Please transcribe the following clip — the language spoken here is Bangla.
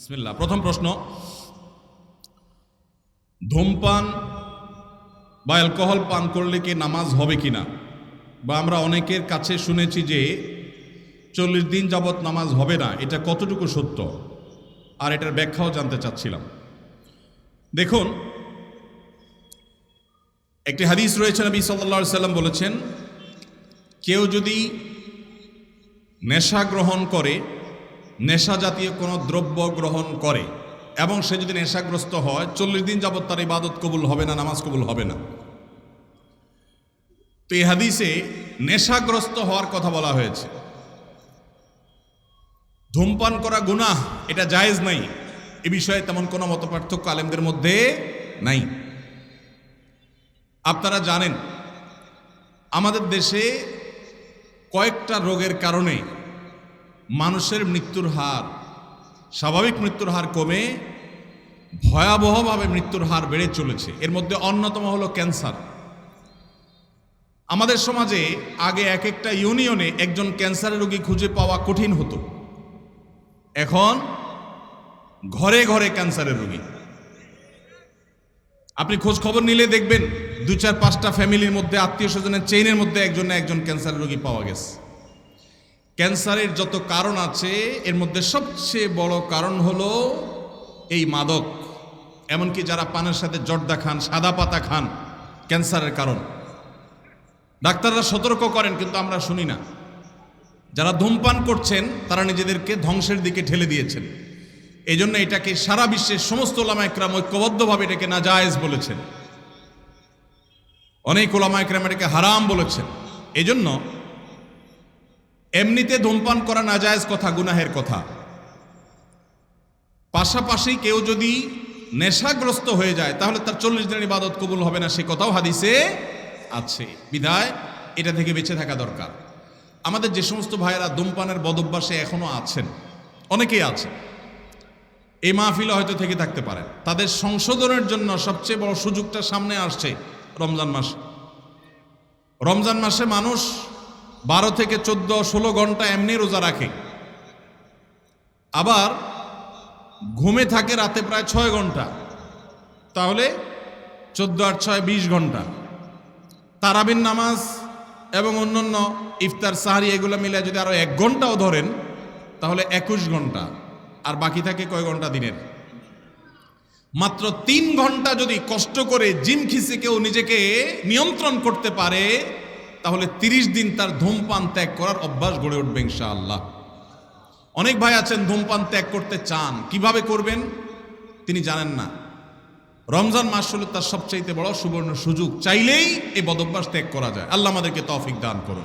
বিসমিল্লাহ। প্রথম প্রশ্ন, ধূমপান বা অ্যালকোহল পান করলে কি নামাজ হবে কিনা? বা আমরা অনেকের কাছে শুনেছি যে চল্লিশ দিন যাবৎ নামাজ হবে না, এটা কতটুকু সত্য? আর এটার ব্যাখ্যাও জানতে চাচ্ছিলাম। দেখুন, একটি হাদিস রয়েছে, নবী সাল্লা সাল্লাম বলেছেন, কেউ যদি নেশা গ্রহণ করে নেশা জাতীয় কোনো দ্রব্য গ্রহণ করে এবং সে যদি নেশাগ্রস্ত হয়, চল্লিশ দিন যাবৎ তার ইবাদত কবুল হবে না, নামাজ কবুল হবে না। তো এই হাদিসে নেশাগ্রস্ত হওয়ার কথা বলা হয়েছে। ধূমপান করা গুনাহ, এটা জায়েজ নাই। এ বিষয়ে তেমন কোনো মত পার্থক্য আলেমদের মধ্যে নাই। আপনারা জানেন, আমাদের দেশে কয়েকটা রোগের কারণে মানুষের মৃত্যুর হার, স্বাভাবিক মৃত্যুর হার কমে, ভয়াবহভাবে মৃত্যুর হার বেড়ে চলেছে। এর মধ্যে অন্যতম হলো ক্যান্সার। আমাদের সমাজে আগে এক একটা ইউনিয়নে একজন ক্যান্সারের রোগী খুঁজে পাওয়া কঠিন হতো। এখন ঘরে ঘরে ক্যান্সারের রোগী। আপনি খোঁজ খবর নিলে দেখবেন দু চার পাঁচটা ফ্যামিলির মধ্যে, আত্মীয় স্বজনের চেইনের মধ্যে একজন একজন ক্যান্সারের রোগী পাওয়া গেছে। ক্যান্সারের যত কারণ আছে, এর মধ্যে সবচেয়ে বড় কারণ হলো এই মাদক। এমনকি যারা পানের সাথে জর্দা খান, সাদা পাতা খান, ক্যান্সারের কারণ। ডাক্তাররা সতর্ক করেন, কিন্তু আমরা শুনি না। যারা ধূমপান করছেন, তারা নিজেদেরকে ধ্বংসের দিকে ঠেলে দিয়েছেন। এই জন্য এটাকে সারা বিশ্বের সমস্ত ওলামা একরাম ঐক্যবদ্ধভাবে এটাকে নাজায়েজ বলেছেন। অনেক ওলামা একরাম এটাকে হারাম বলেছেন। এই জন্য এমনিতে ধূমপান করা নাজায়েজ কথা, গুনাহের কথা। পাশাপাশি কেউ যদি নেশাগ্রস্ত হয়ে যায়, তাহলে তার চল্লিশ দিনের ইবাদত কবুল হবে না, সে কথাও হাদিসে আছে। বিধায় এটা থেকে বেঁচে থাকা দরকার। আমাদের যে সমস্ত ভাইয়েরা ধূমপানের বদভ্যাসে এখনও আছেন, অনেকেই আছেন, এই মাহফিলে হয়তো থেকে থাকতে পারেন। তাদের সংশোধনের জন্য সবচেয়ে বড় সুযোগটা সামনে আসছে রমজান মাস। রমজান মাসে মানুষ বারো থেকে চোদ্দ, ষোলো ঘণ্টা এমনি রোজা রাখে। আবার ঘুমে থাকে রাতে প্রায় ছয় ঘণ্টা। তাহলে চোদ্দ আর ছয় বিশ ঘণ্টা। তারাবিন নামাজ এবং অন্যান্য ইফতার, সাহারি এগুলো মিলে যদি আরও এক ঘন্টাও ধরেন, তাহলে একুশ ঘণ্টা। আর বাকি থাকে কয় ঘণ্টা দিনের? মাত্র তিন ঘণ্টা যদি কষ্ট করে জিম খিসে কেউ নিজেকে নিয়ন্ত্রণ করতে পারে তাহলে তিরিশ দিন তার ধূমপান ত্যাগ করার অভ্যাস গড়ে উঠবে ইনশাআল্লাহ। অনেক ভাই আছেন ধূমপান ত্যাগ করতে চান। কীভাবে করবেন? তিনি জানেন না। রমজান মাস হলো তার সবচাইতে বড় সুবর্ণ সুযোগ। চাইলেই এই বদভ্যাস ত্যাগ করা যায়। আল্লাহ আমাদেরকে তফিক দান করুন।